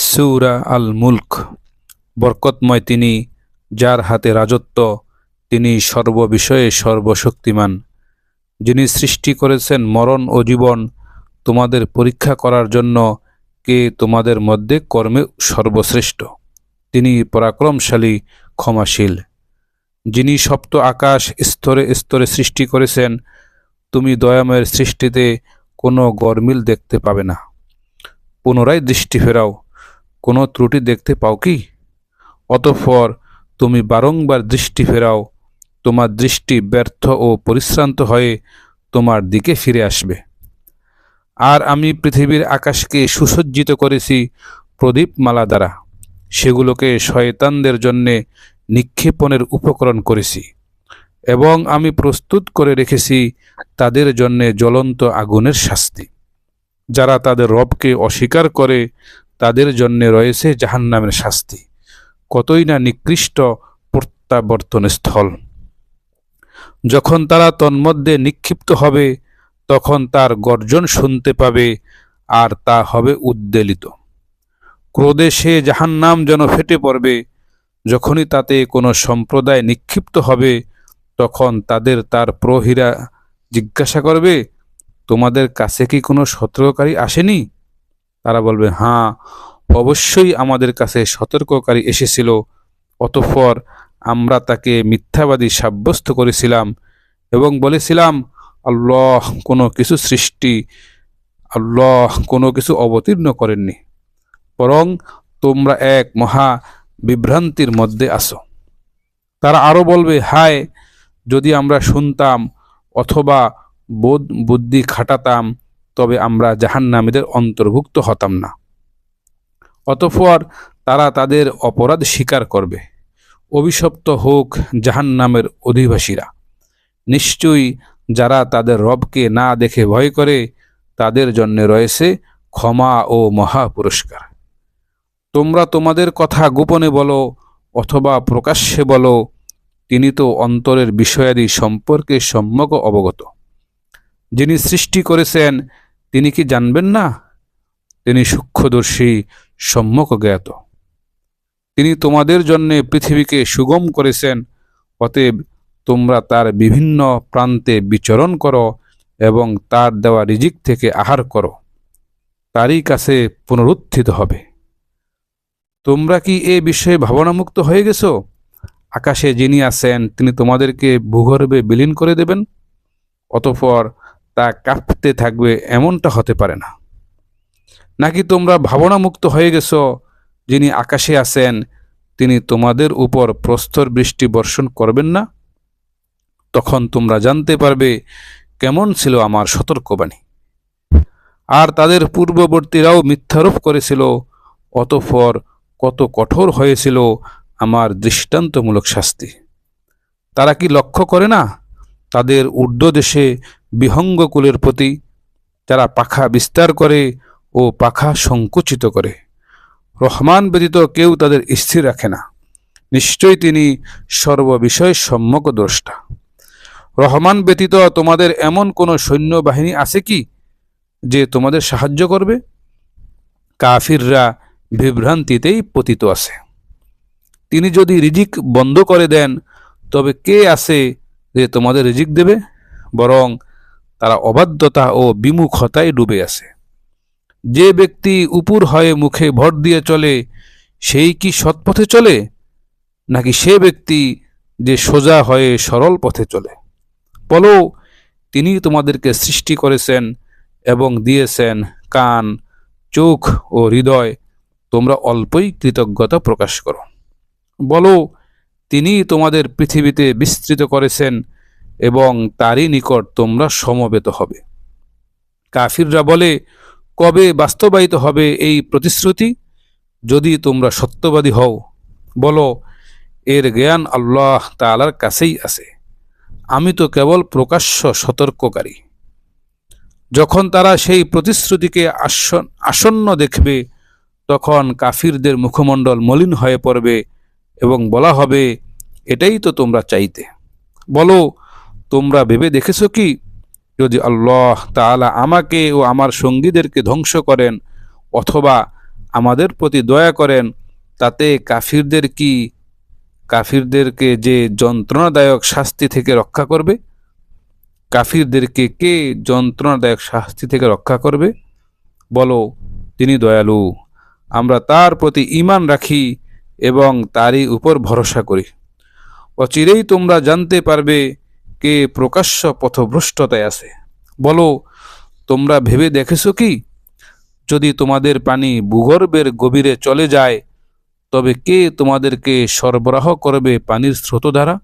সৌরা আল মুল্ক বরকতময় তিনি, যার হাতে রাজত্ব, তিনি সর্ববিষয়ে সর্বশক্তিমান। যিনি সৃষ্টি করেছেন মরণ ও জীবন, তোমাদের পরীক্ষা করার জন্য কে তোমাদের মধ্যে কর্মে সর্বশ্রেষ্ঠ। তিনি পরাক্রমশালী, ক্ষমাশীল। যিনি সপ্ত আকাশ স্তরে স্তরে সৃষ্টি করেছেন, তুমি দয়াময়ের সৃষ্টিতে কোনো গরমিল দেখতে পাবে না। পুনরায় দৃষ্টি ফেরাও। কোনো ত্রুটি দেখতে পাও কি? অতঃপর তুমি বারংবার দৃষ্টি ফেরাও, তোমার দৃষ্টি ব্যর্থ ও পরিশ্রান্ত হয়ে তোমার দিকে ফিরে আসবে। আর আমি পৃথিবীর আকাশকে সুসজ্জিত করেছি প্রদীপমালা দ্বারা। সেগুলোকে শয়তানদের জন্যে নিক্ষেপণের উপকরণ করেছি এবং আমি প্রস্তুত করে রেখেছি তাদের জন্যে জ্বলন্ত আগুনের শাস্তি। যারা তাদের রবকে অস্বীকার করে তাদের জন্য রয়েছে জাহান্নামের শাস্তি। কতই না নিকৃষ্ট প্রত্যাবর্তন স্থল। যখন তারা তন্মধ্যে নিক্ষিপ্ত হবে, তখন তার গর্জন শুনতে পাবে, আর তা হবে উদ্বেলিত। ক্রোধে সে জাহান্নাম যেন ফেটে পড়বে। যখনই তাতে কোনো সম্প্রদায় নিক্ষিপ্ত হবে, তখন তাদের তার প্রহীরা জিজ্ঞাসা করবে, তোমাদের কাছে কি কোনো সতর্ককারী আসেনি? তারা বলবে হ্যাঁ অবশ্যই আমাদের কাছে সতর্ককারী এসেছিল। অতঃপর আমরা তাকে মিথ্যাবাদী সাব্যস্ত করেছিলাম এবং বলেছিলাম, আল্লাহ কোনো কিছু সৃষ্টি, আল্লাহ কোনো কিছু অবতীর্ণ করেননি। বরং তোমরা এক মহা বিভ্রান্তির মধ্যে আসো তারা আরও বলবে, হায়, যদি আমরা শুনতাম অথবা বোধ বুদ্ধি খাটাতাম তবে আমরা জাহান্নামীদের অন্তর্ভুক্ত হতাম না। অতঃপর তারা তাদের অপরাধ স্বীকার করবে। অভিশপ্ত হোক জাহান্নামের অধিবাসীরা। নিশ্চয়ই যারা তাদের রবকে না দেখে ভয় করে, তাদের জন্য রয়েছে ক্ষমা ও মহা পুরস্কার তোমরা তোমাদের কথা গোপনে বলো অথবা প্রকাশ্যে বলো, তিনি তো অন্তরের বিষয়াদি সম্পর্কে সম্যক অবগত। যিনি সৃষ্টি করেছেন তিনি কি জানবেন না? তিনি সূক্ষ্মদর্শী, সম্যক জ্ঞাত। তিনি তোমাদের জন্য পৃথিবীকে সুগম করেছেন, অতএব তোমরা তার বিভিন্ন প্রান্তে বিচরণ করো এবং তার দেওয়া রিজিক থেকে আহার করো। তারই কাছে পুনরুত্থিত হবে। তোমরা কি এ বিষয়ে ভাবনামুক্ত হয়ে গেছো? আকাশে যিনি আছেন, তিনি তোমাদেরকে ভূগর্ভে বিলীন করে দেবেন। অতঃপর তা কাঁপতে থাকবে এমনটা হতে পারে না। নাকি তোমরা ভাবনামুক্ত হয়ে গেছো, যিনি আকাশে আছেন, তিনি তোমাদের উপর প্রস্তর বৃষ্টি বর্ষণ করবেন না? তখন তোমরা জানতে পারবে কেমন ছিল আমার সতর্কবাণী। আর তাদের পূর্ববর্তীরাও মিথ্যারোপ করেছিল, অতঃপর কত কঠোর হয়েছিল আমার দৃষ্টান্তমূলক শাস্তি। তারা কি লক্ষ্য করে না তাদের ঊর্ধ্বদেশে বিহঙ্গকুলের প্রতি যারা পাখা বিস্তার করে ও পাখা সংকুচিত করে। রহমান ব্যতীত কেউ তাদের স্থির রাখে না। নিশ্চয়ই তিনি সর্ববিষয়ে সম্যক দ্রষ্টা। রহমান ব্যতীত তোমাদের এমন কোনো সৈন্যবাহিনী আছে কি যে তোমাদের সাহায্য করবে? কাফিররা বিভ্রান্তিতেই পতিত আছে। তিনি যদি রিজিক বন্ধ করে দেন, তবে কে আছে যে তোমাদের রিজিক দেবে, বরং তারা অবাধ্যতা ও বিমুখতায় ডুবে আছে। যে ব্যক্তি উপুর হয়ে মুখে ভর দিয়ে চলে, সেই কি সৎপথে চলে? নাকি সে ব্যক্তি যে সোজা হয়ে সরল পথে চলে? বলো, তিনি তোমাদেরকে সৃষ্টি করেছেন এবং দিয়েছেন কান, চোখ ও হৃদয়। তোমরা অল্পই কৃতজ্ঞতা প্রকাশ করো। বলো তিনি তোমাদের পৃথিবীতে বিস্তৃত করেছেন এবং তারই নিকট তোমরা সমবেত হবে। কাফিররা বলে, কবে বাস্তবায়িত হবে এই প্রতিশ্রুতি? যদি তোমরা সত্যবাদী হও, বলো, এর জ্ঞান আল্লাহ তালার কাছেই আছে। আমি তো কেবল প্রকাশ্য সতর্ককারী। যখন তারা সেই প্রতিশ্রুতিকে আসন্ন দেখবে, তখন কাফিরদের মুখমণ্ডল মলিন হয়ে পড়বে এবং বলা হবে, এটাই তো তোমরা চাইতে। বলো, তোমরা ভেবে দেখেছ কি? যদি আল্লাহ তাআলা আমাকে ও আমার সঙ্গীদেরকে ধ্বংস করেন অথবা আমাদের প্রতি দয়া করেন, তাতে কাফিরদের কি, কাফিরদেরকে যে যন্ত্রণাদায়ক শাস্তি থেকে রক্ষা করবে? কাফিরদেরকে কে যন্ত্রণাদায়ক শাস্তি থেকে রক্ষা করবে? বলো, তিনি দয়ালু। আমরা তার প্রতি ঈমান রাখি এবং তারই উপর ভরসা করি। অচিরেই তোমরা জানতে পারবে কে প্রকাশ্য পথভ্রষ্টতায় আছে। বলো, তোমরা ভেবে দেখেছ কি? যদি তোমাদের পানি ভূগর্ভের গভীরে চলে যায়, তবে কে তোমাদেরকে সরবরাহ করবে পানির স্রোত দ্বারা